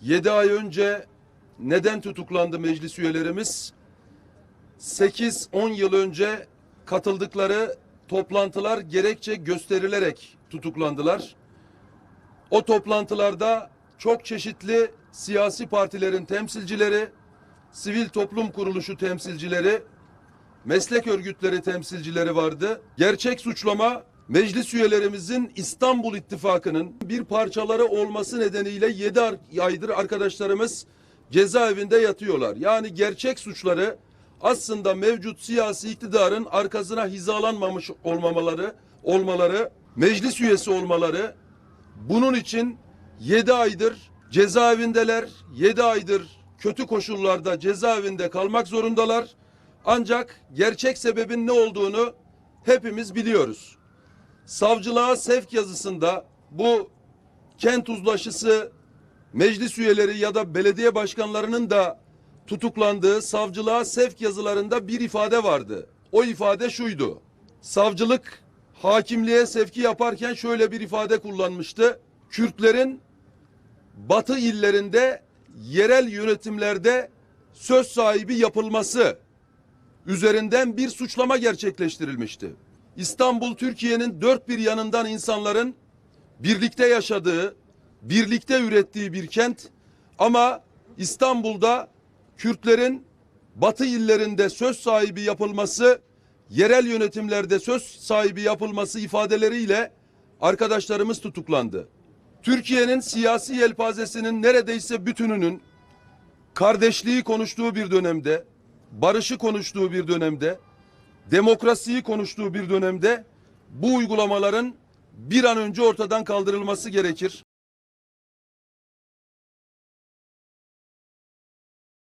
7 ay önce neden tutuklandı meclis üyelerimiz? 8-10 yıl önce katıldıkları toplantılar gerekçe gösterilerek tutuklandılar. O toplantılarda çok çeşitli siyasi partilerin temsilcileri, sivil toplum kuruluşu temsilcileri, meslek örgütleri temsilcileri vardı. Gerçek suçlama meclis üyelerimizin İstanbul İttifakı'nın bir parçaları olması nedeniyle 7 aydır arkadaşlarımız cezaevinde yatıyorlar. Yani gerçek suçları aslında mevcut siyasi iktidarın arkasına hizalanmamış olmamaları, olmaları, meclis üyesi olmaları, bunun için 7 aydır cezaevindeler. 7 aydır kötü koşullarda cezaevinde kalmak zorundalar. Ancak gerçek sebebin ne olduğunu hepimiz biliyoruz. Savcılığa sevk yazısında bu kent uzlaşısı meclis üyeleri ya da belediye başkanlarının da tutuklandığı savcılığa sevk yazılarında bir ifade vardı. O ifade şuydu. Savcılık hakimliğe sevki yaparken şöyle bir ifade kullanmıştı. Kürtlerin batı illerinde yerel yönetimlerde söz sahibi yapılması üzerinden bir suçlama gerçekleştirilmişti. İstanbul Türkiye'nin dört bir yanından insanların birlikte yaşadığı, birlikte ürettiği bir kent ama İstanbul'da Kürtlerin batı illerinde söz sahibi yapılması, yerel yönetimlerde söz sahibi yapılması ifadeleriyle arkadaşlarımız tutuklandı. Türkiye'nin siyasi yelpazesinin neredeyse bütününün kardeşliği konuştuğu bir dönemde, barışı konuştuğu bir dönemde, demokrasiyi konuştuğu bir dönemde bu uygulamaların bir an önce ortadan kaldırılması gerekir.